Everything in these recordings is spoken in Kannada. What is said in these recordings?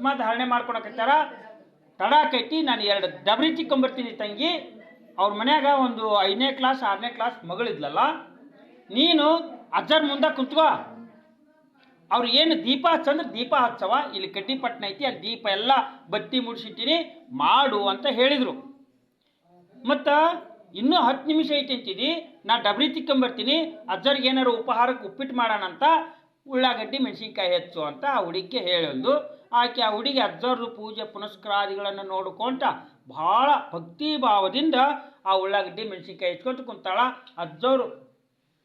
ಭಸ್ಮ ಧಾರಣೆ ಮಾಡ್ಕೊಳಕತ್ತಾರ ತಡಾಕೈತಿ ನಾನು ಎರಡು ಡಬರಿ ಚಿಕ್ಕೊಂಬರ್ತೀನಿ ತಂಗಿ. ಅವ್ರ ಮನ್ಯಾಗ ಒಂದು ಐದನೇ ಕ್ಲಾಸ್ ಆರನೇ ಕ್ಲಾಸ್ ಮಗಳಿದ್ಲಲ್ಲ, ನೀನು ಅಜ್ಜರ್ ಮುಂದೆ ಕುಂತ್ಕೋ. ಅವ್ರು ಏನು ದೀಪ ಹಚ್ಚಂದ್ರೆ ದೀಪ ಹಚ್ಚವ, ಇಲ್ಲಿ ಕಟ್ಟಿಪಟ್ಟಣ ಐತಿ, ಅಲ್ಲಿ ದೀಪ ಎಲ್ಲ ಬತ್ತಿ ಮುಡ್ಸಿಟ್ಟಿನಿ, ಮಾಡು ಅಂತ ಹೇಳಿದರು. ಮತ್ತು ಇನ್ನೂ ಹತ್ತು ನಿಮಿಷ ಐತಿ ಅಂತಿದಿ, ನಾ ಡಬ್ರಿ ತಿಕ್ಕೊಂಬರ್ತೀನಿ, ಅಜ್ಜರಿಗೆ ಏನಾರು ಉಪಹಾರಕ್ಕೆ ಉಪ್ಪಿಟ್ಟು ಮಾಡೋಣ ಅಂತ ಉಳ್ಳಾಗಡ್ಡಿ ಮೆಣಸಿನ್ಕಾಯಿ ಹೆಚ್ಚು ಅಂತ ಆ ಹುಡುಗಿಗೆ ಹೇಳಿದ್ಲು. ಆಕೆ ಆ ಹುಡುಗಿ ಅಜ್ಜರು ಪೂಜೆ ಪುನಸ್ಕಾರಾದಿಗಳನ್ನು ನೋಡ್ಕೊಂತ ಭಾಳ ಭಕ್ತಿ ಭಾವದಿಂದ ಆ ಉಳ್ಳಾಗಡ್ಡಿ ಮೆಣಸಿನ್ಕಾಯಿ ಹೆಚ್ಕೊಂತ ಕುಂತಾಳ. ಅಜ್ಜವರು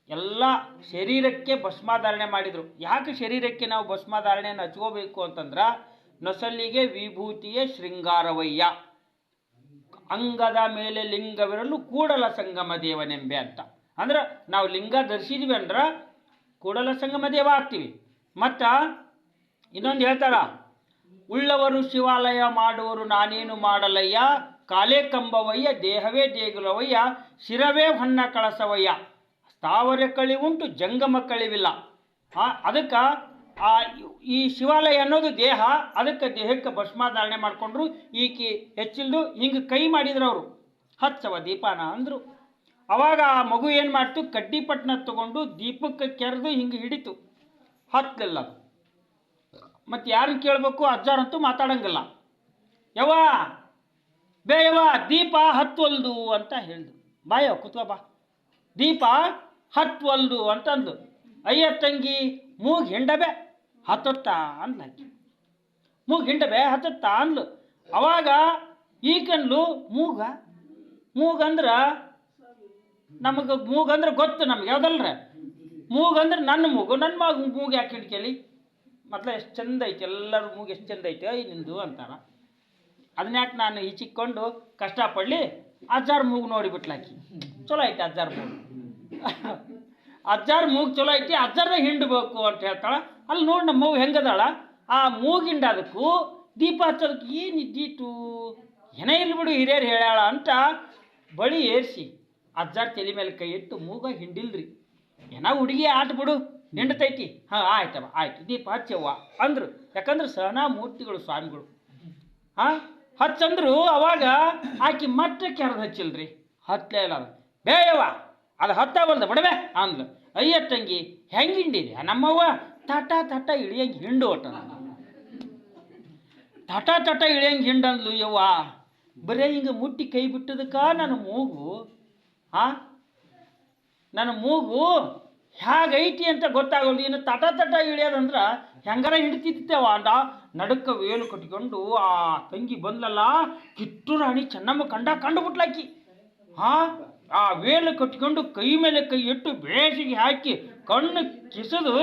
ಎಲ್ಲ ಶರೀರಕ್ಕೆ ಭಸ್ಮಾಧಾರಣೆ ಮಾಡಿದರು. ಯಾಕೆ ಶರೀರಕ್ಕೆ ನಾವು ಭಸ್ಮಾಧಾರಣೆಯನ್ನು ಹಚ್ಕೋಬೇಕು ಅಂತಂದ್ರೆ ನೊಸಲಿಗೆ ವಿಭೂತಿಯ ಶೃಂಗಾರವಯ್ಯ. ಅಂಗದ ಮೇಲೆ ಲಿಂಗವಿರಲು ಕೂಡಲ ಸಂಗಮ ದೇವನೆಂಬೆ ಅಂತ. ಅಂದ್ರೆ ನಾವು ಲಿಂಗ ಧರಿಸಿದ್ವಿ ಅಂದ್ರೆ ಕೂಡಲ ಸಂಗಮ ದೇವ ಆಗ್ತೀವಿ. ಮತ್ತು ಇನ್ನೊಂದು ಹೇಳ್ತಾರ ಉಳ್ಳವರು ಶಿವಾಲಯ ಮಾಡುವರು ನಾನೇನು ಮಾಡಲಯ್ಯ? ಕಾಲೇ ಕಂಬವಯ್ಯ, ದೇಹವೇ ದೇಗುಲವಯ್ಯ, ಶಿರವೇ ಹೊನ್ನ ಕಳಸವಯ್ಯ. ಸ್ಥಾವರ ಕಳಿವುಂಟು ಜಂಗಮ ಕಳಿವಿಲ್ಲ. ಅದಕ್ಕೆ ಆ, ಈ ಶಿವಾಲಯ ಅನ್ನೋದು ದೇಹ, ಅದಕ್ಕೆ ದೇಹಕ್ಕೆ ಭಸ್ಮಾಧಾರಣೆ ಮಾಡಿಕೊಂಡ್ರು, ಈಕೆ ಹೆಚ್ಚಿಲ್ದು ಹಿಂಗೆ ಕೈ ಮಾಡಿದ್ರು ಅವರು. ಹಚ್ಚವ ದೀಪಾನ ಅಂದರು. ಅವಾಗ ಆ ಮಗು ಏನು ಮಾಡ್ತು? ಕಡ್ಡಿಪಟ್ನ ತಗೊಂಡು ದೀಪಕ್ಕೆ ಕೆರೆದು ಹಿಂಗೆ ಹಿಡಿತು. ಹತ್ತಲಿಲ್ಲ ಮತ್ತು ಯಾರನ್ನ ಕೇಳಬೇಕು ಅಜ್ಜಾರಂತೂ ಮಾತಾಡಂಗಿಲ್ಲ. ಯವ್ವ, ಬೇ ಯವ್ವ, ದೀಪ ಹತ್ವಲ್ದು ಅಂತ ಹೇಳಿದ್ರು ಬಾಯೋ ಕುತ್ವ ಬಾ. ದೀಪ ಹತ್ವಲ್ದು ಅಂತಂದು. ಅಯ್ಯ ತಂಗಿ, ಮೂಗ್ ಹಿಂಡಬೆ ಹತ್ತುತ್ತಾ ಅಂದ್ಲಾಕಿ. ಮೂಗ್ ಹಿಂಡಬೆ ಹತ್ತುತ್ತಾ ಅಂದ್ಲು. ಅವಾಗ ಈಕನ್ಲು ಮೂಗ. ಮೂಗಂದ್ರ ನಮಗೆ ಮೂಗಂದ್ರೆ ಗೊತ್ತು ನಮ್ಗೆ ಯಾವ್ದಲ್ರ? ಮೂಗಂದ್ರೆ ನನ್ನ ಮೂಗು, ನನ್ನ ಮಗ ಮೂಗು ಯಾಕೆ ಹಿಡ್ಕೇಳಿ? ಮೊದ್ಲು ಎಷ್ಟು ಚಂದ ಐತೆ, ಎಲ್ಲರೂ ಮೂಗು ಎಷ್ಟು ಚಂದ ಐತೆ ಐ ನಿಂದು ಅಂತಾರ. ಅದನ್ಯಾಕೆ ನಾನು ಈಚಿಕ್ಕೊಂಡು ಕಷ್ಟಪಡಲಿ, ಅಜ್ಜಾರ್ ಮೂಗು ನೋಡಿಬಿಟ್ಲಾಕಿ ಚಲೋ ಐತೆ ಅಜ್ಜಾರ್ ಮೂಗು. ಅಜ್ಜಾರ್ ಮೂಗು ಚಲೋ ಐತಿ ಅಜ್ಜಾರ ಹಿಂಡಬೇಕು ಅಂತ ಹೇಳ್ತಾಳ. ಅಲ್ಲಿ ನೋಡಿ ನಮ್ಮ ಮೂಗು ಹೆಂಗದಾಳ? ಆ ಮೂಗಿಂಡದಕ್ಕೂ ದೀಪ ಹಚ್ಚೋದಕ್ಕೆ ಏನು ಇದ್ದೀತು ಏನೇ ಇಲ್ಲಿ ಬಿಡು ಹಿರಿಯರು ಹೇಳ್ಯಾಳ ಅಂತ ಬಳಿ ಏರಿಸಿ, ಅಜ್ಜಾರ್ ತಲೆ ಮೇಲೆ ಕೈ ಇಟ್ಟು ಮೂಗ ಹಿಂಡಿಲ್ರಿ. ಏನೋ ಹುಡುಗಿ ಆಟ ಬಿಡು. ಹಿಂಡ್ತೈತಿ? ಹಾಂ, ಆಯ್ತವ, ಆಯ್ತು. ದೀಪ ಹಚ್ಚವ್ವ. ಅಂದರು, ಯಾಕಂದ್ರೆ ಸಹನಾ ಮೂರ್ತಿಗಳು ಸ್ವಾಮಿಗಳು. ಹಾಂ, ಹಚ್ಚಂದ್ರು ಅವಾಗ ಆಕಿ ಮತ್ತೆ ಕೆರೆದು ಹಚ್ಚಿಲ್ರಿ. ಹತ್ತಲೇ ಇಲ್ಲ ಅದು ಬೇಯವ್ವ, ಅದು ಹತ್ತ ಬಂದ ಬಡವೆ, ಅಂದ್ಲು. ಅಯ್ಯ ತಂಗಿ ಹೆಂಗೆ ಹಿಂಡಿದೆ ನಮ್ಮವ್ವ ತಟ ತಟ ಇಳಿಯಂಗೆ ಹಿಂಡು ಒಟ್ಟ ತಟ ತಟ ಇಳಿಯಂಗೆ ಹಿಂಡಂದ್ಲು ಯವ್ವ. ಬರೇ ಹಿಂಗೆ ಮುಟ್ಟಿ ಕೈ ಬಿಟ್ಟದಕ್ಕ ನನ್ನ ಮೂಗು, ಹಾಂ? ನನ್ನ ಮೂಗು ಹೇಗೈತಿ ಅಂತ ಗೊತ್ತಾಗೋದು. ಇನ್ನು ತಟ ತಟ ಇಳಿಯೋದಂದ್ರೆ ಹೆಂಗಾರ ಹಿಡಿತಿದ್ದೇವ ಅಂದ ನಡುಕ ವೇಲು ಕಟ್ಕೊಂಡು ಆ ತಂಗಿ ಬಂದ್ಲಲ್ಲ, ಕಿಟ್ಟು ರಾಣಿ ಚೆನ್ನಮ್ಮ ಕಂಡ ಕಂಡು ಬಿಟ್ಲಾಕಿ ಹಾ, ಆ ವೇಲು ಕಟ್ಕೊಂಡು ಕೈ ಮೇಲೆ ಕೈ ಇಟ್ಟು ಬೇಸಿಗೆ ಹಾಕಿ ಕಣ್ಣು ಕಿಸದು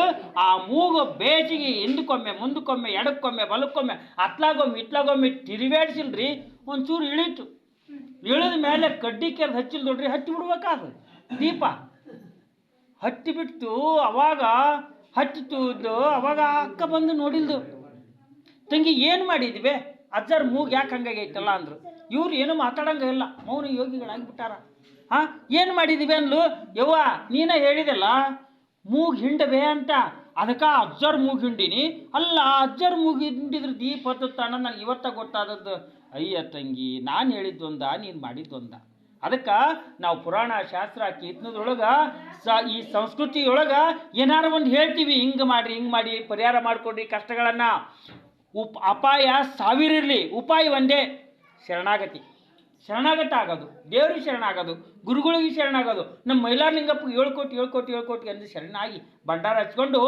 ಆ ಮೂಗು ಬೇಸಿಗೆ ಹಿಂದಕ್ಕೊಮ್ಮೆ ಮುಂದಕ್ಕೊಮ್ಮೆ ಎಡಕ್ಕೊಮ್ಮೆ ಬಲಕ್ಕೊಮ್ಮೆ ಅತ್ಲಾಗೊಮ್ಮೆ ಇತ್ಲಾಗೊಮ್ಮೆ ತಿರುಗಾಡ್ಸಿಲ್ರಿ, ಒಂಚೂರು ಇಳಿತು. ಇಳಿದ ಮೇಲೆ ಕಡ್ಡಿ ಕೆರೆದು ಹಚ್ಚಿಲ್ ನೋಡ್ರಿ ಹಚ್ಚಿ ಬಿಡ್ಬೇಕಾದ ದೀಪ. ಹತ್ತಿ ಬಿಟ್ಟು ಅವಾಗ ಇದು, ಅವಾಗ ಅಕ್ಕ ಬಂದು ನೋಡಿಲ್ದು. ತಂಗಿ, ಏನು ಮಾಡಿದ್ವಿ? ಅಜ್ಜರ್ ಮೂಗ್ ಯಾಕೆ ಹಂಗಾಗೈತಲ್ಲ ಅಂದ್ರು. ಇವ್ರು ಏನು ಮಾತಾಡಂಗ ಇಲ್ಲ. ಮೌನ ಯೋಗಿಗಳಾಗಿಬಿಟ್ಟಾರ. ಹಾಂ, ಏನು ಮಾಡಿದಿವೆ ಅನ್ಲು ಯವ್ವ, ನೀನೇ ಹೇಳಿದೆಲ್ಲ, ಮೂಗ್ ಹಿಂಡವೆ ಅಂತ. ಅದಕ್ಕೆ ಅಜ್ಜರ್ ಮೂಗ್ ಹಿಂಡಿನಿ. ಅಲ್ಲ, ಅಜ್ಜರ್ ಮೂಗ್ ಹಿಂಡಿದ್ರೆ ದೀಪ ತಣ್ಣ ನನಗೆ ಇವತ್ತ ಗೊತ್ತಾದದ್ದು. ಅಯ್ಯ ತಂಗಿ, ನಾನು ಹೇಳಿದ್ದೊಂದ ನೀನು ಮಾಡಿದ್ದೊಂದ ಅದಕ್ಕೆ ನಾವು ಪುರಾಣ ಶಾಸ್ತ್ರ ಕೀರ್ತನದೊಳಗೆ ಸ ಈ ಸಂಸ್ಕೃತಿಯೊಳಗೆ ಏನಾರು ಒಂದು ಹೇಳ್ತೀವಿ, ಹಿಂಗೆ ಮಾಡಿರಿ, ಹಿಂಗೆ ಮಾಡಿ, ಪರಿಹಾರ ಮಾಡಿಕೊಡ್ರಿ ಕಷ್ಟಗಳನ್ನು. ಉಪ್ ಅಪಾಯ ಸಾವಿರ ಇರಲಿ, ಉಪಾಯ ಒಂದೇ, ಶರಣಾಗತಿ. ಶರಣಾಗತ ಆಗೋದು, ದೇವ್ರಿಗೆ ಶರಣಾಗೋದು, ಗುರುಗಳಿಗೆ ಶರಣಾಗೋದು, ನಮ್ಮ ಮೈಲಾರಲಿಂಗಪ್ಪ ಏಳು ಕೋಟಿ ಏಳು ಕೋಟಿ ಏಳು ಕೋಟಿ ಎಂದು ಶರಣಾಗಿ ಭಂಡಾರ ಹಚ್ಕೊಂಡು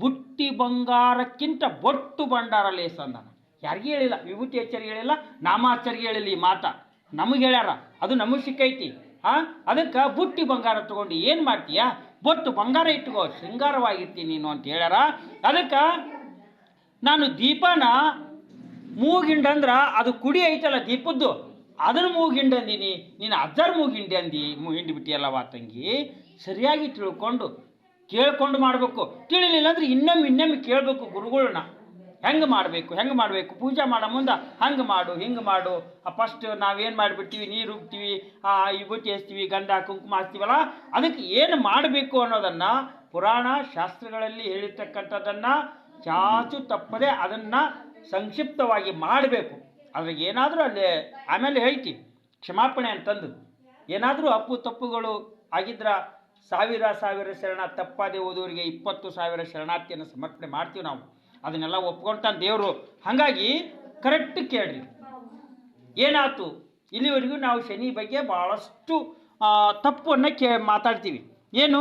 ಬುಟ್ಟಿ ಬಂಗಾರಕ್ಕಿಂತ ಬೊಟ್ಟು ಭಂಡಾರ ಲೇಸ ಅಂದ ಯಾರಿಗೂ ಹೇಳಿಲ್ಲ, ವಿಭೂತಿ ಎಚ್ಚರಿಗೆ ಹೇಳಿಲ್ಲ, ನಾಮಾಚರಿಗೆ ಹೇಳಿಲ್ಲ ಈ ಮಾತ. ನಮಗೆ ಹೇಳ್ಯಾರ, ಅದು ನಮಗೆ ಸಿಕ್ಕೈತಿ. ಹಾಂ ಅದಕ್ಕೆ ಬುಟ್ಟಿ ಬಂಗಾರ ತಗೊಂಡು ಏನು ಮಾಡ್ತೀಯಾ? ಬೊಟ್ಟು ಬಂಗಾರ ಇಟ್ಕೋ, ಶೃಂಗಾರವಾಗಿರ್ತೀನಿ ನೀನು ಅಂತ ಹೇಳ್ಯಾರ. ಅದಕ್ಕೆ ನಾನು ದೀಪನ ಮೂಗಿಂಡಂದ್ರೆ ಅದು ಕುಡಿ ಐತಲ್ಲ ದೀಪದ್ದು, ಅದನ್ನ ಮೂಗಿಂಡಂದೀನಿ ನೀನು ಅದರ ಮೂಗಿಂಡಿ ಅಂದಿ ಮೂ ಹಿಂಡಿ ಬಿಟ್ಟಿಯಲ್ಲವ ತಂಗಿ? ಸರಿಯಾಗಿ ತಿಳ್ಕೊಂಡು, ಕೇಳ್ಕೊಂಡು ಮಾಡಬೇಕು. ತಿಳಿಲಿಲ್ಲ ಅಂದ್ರೆ ಇನ್ನೊಮ್ಮೆ ಇನ್ನೊಮ್ಮೆ ಕೇಳಬೇಕು ಗುರುಗಳನ್ನ ಹೆಂಗೆ ಮಾಡಬೇಕು ಹೆಂಗೆ ಮಾಡಬೇಕು? ಪೂಜೆ ಮಾಡೋ ಮುಂದೆ ಹಂಗೆ ಮಾಡು, ಹಿಂಗೆ ಮಾಡು. ಫಸ್ಟ್ ನಾವೇನು ಮಾಡಿಬಿಡ್ತೀವಿ? ನೀರು ಉಗ್ತೀವಿ ವಿಭೂತಿ ಹಚ್ತೀವಿ ಗಂಧ ಕುಂಕುಮ ಹಚ್ತೀವಲ್ಲ? ಅದಕ್ಕೆ ಏನು ಮಾಡಬೇಕು ಅನ್ನೋದನ್ನು ಪುರಾಣ ಶಾಸ್ತ್ರಗಳಲ್ಲಿ ಹೇಳಿರ್ತಕ್ಕಂಥದ್ದನ್ನು ಚಾಚು ತಪ್ಪದೆ ಅದನ್ನು ಸಂಕ್ಷಿಪ್ತವಾಗಿ ಮಾಡಬೇಕು. ಆದರೆ ಏನಾದರೂ ಅಲ್ಲಿ, ಆಮೇಲೆ ಹೇಳ್ತಿ ಕ್ಷಮಾಪಣೆ ಅಂತಂದು. ಏನಾದರೂ ಅಪ್ಪು ತಪ್ಪುಗಳು ಆಗಿದ್ರ ಸಾವಿರ ಸಾವಿರ ಶರಣ ತಪ್ಪಾದೆ ಓದೋರಿಗೆ ಇಪ್ಪತ್ತು ಸಾವಿರ ಶರಣಾರ್ಥಿಯನ್ನು ಸಮರ್ಪಣೆ ಮಾಡ್ತೀವಿ ನಾವು. ಅದನ್ನೆಲ್ಲ ಒಪ್ಕೊಳ್ತಾನೆ ದೇವರು. ಹಾಗಾಗಿ ಕರೆಕ್ಟ್ ಕೇಳ್ರಿ. ಏನಾಯ್ತು? ಇಲ್ಲಿವರೆಗೂ ನಾವು ಶನಿ ಬಗ್ಗೆ ಭಾಳಷ್ಟು ತಪ್ಪನ್ನು ಕೇ, ಮಾತಾಡ್ತೀವಿ. ಏನು?